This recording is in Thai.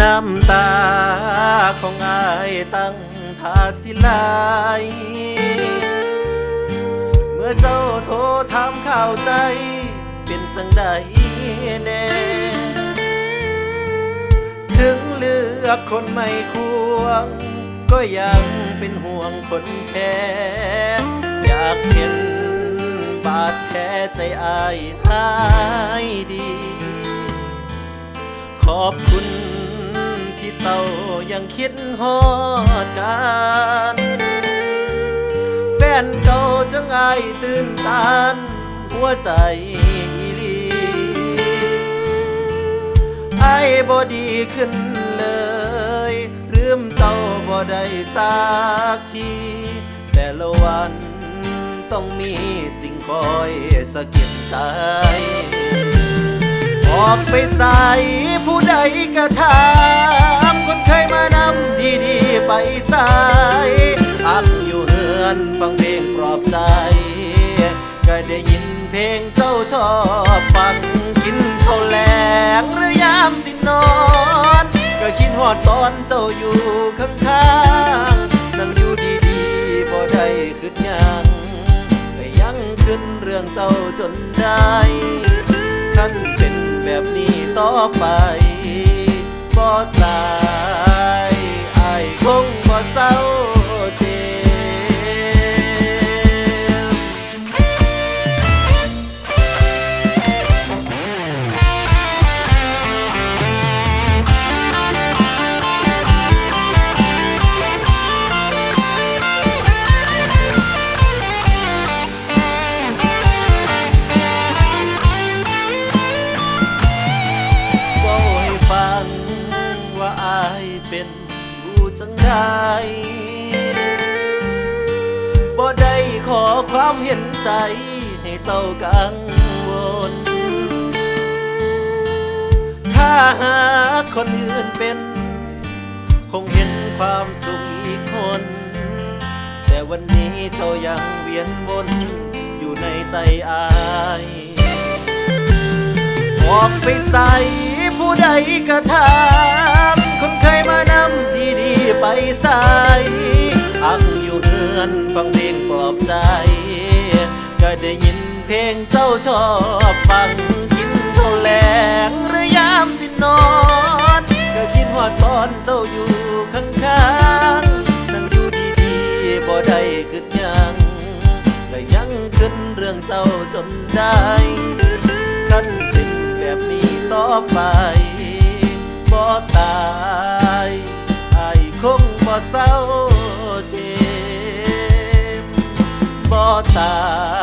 น้ำตาของอายตั้งท่าสิลายเมื่อเจ้าโทรถามข่าวใจ เป็นจังใดแน่ ถึงเลือกคนไม่ควง ก็ยังเป็นห่วงคนแพ้อยากเห็นบาดแผลใจอายหายดี ขอบคุณ้ายังคิดฮอดกันแฟนเก่าจังอายตื่นตานหัวใจอีลีไอ้บ่ดีขึ้นเลยลืมเจ้าบ่ได้สักที แต่ละวันต้องมีสิ่งคอยสะกิดใจออกไปใส่ผู้ใดกระทำคนเคยมาำดีๆไปใส่อักอยู่เฮือนฟังเพลงปลอบใจก็ได้ยินเพลงเจ้าชอบฟังกินข้าวแลงหรือยามสินอน ก็คิดฮอดตอนเจ้าอยู่ข้างๆนั่งอยู่ดีๆบ่ได้คิดยังก็ยังขึ้นเรื่องเจ้าจนได้คันเป็นแบบนี้ต่อไป เป็นผู้จังใดบ่ได้ขอความเห็นใจให้เจ้ากังวล ถ้าหากคนอื่นเป็น คงเห็นความสุขอีกคน แต่วันนี้เจ้ายังเวียนวนอยู่ในใจอายออกไปใส่ผู้ใดกระทำ ไปใสอักอยู่เฮือนฟังเพลงปลอบใจ ก็ได้ยินเพลงเจ้าชอบฟังกินข้าวแหลงรือยามสินอน ก็คิดว่าตอนเจ้าอยู่ข้างๆนั่งอยู่ดีๆบ่ได้คิดหยังก็ยังขึ้นเรื่องเจ้าจนได้คันเป็นแบบนี้ต่อไปบ่ตายไอ้าย เศร้าเจ็บบ่ตาย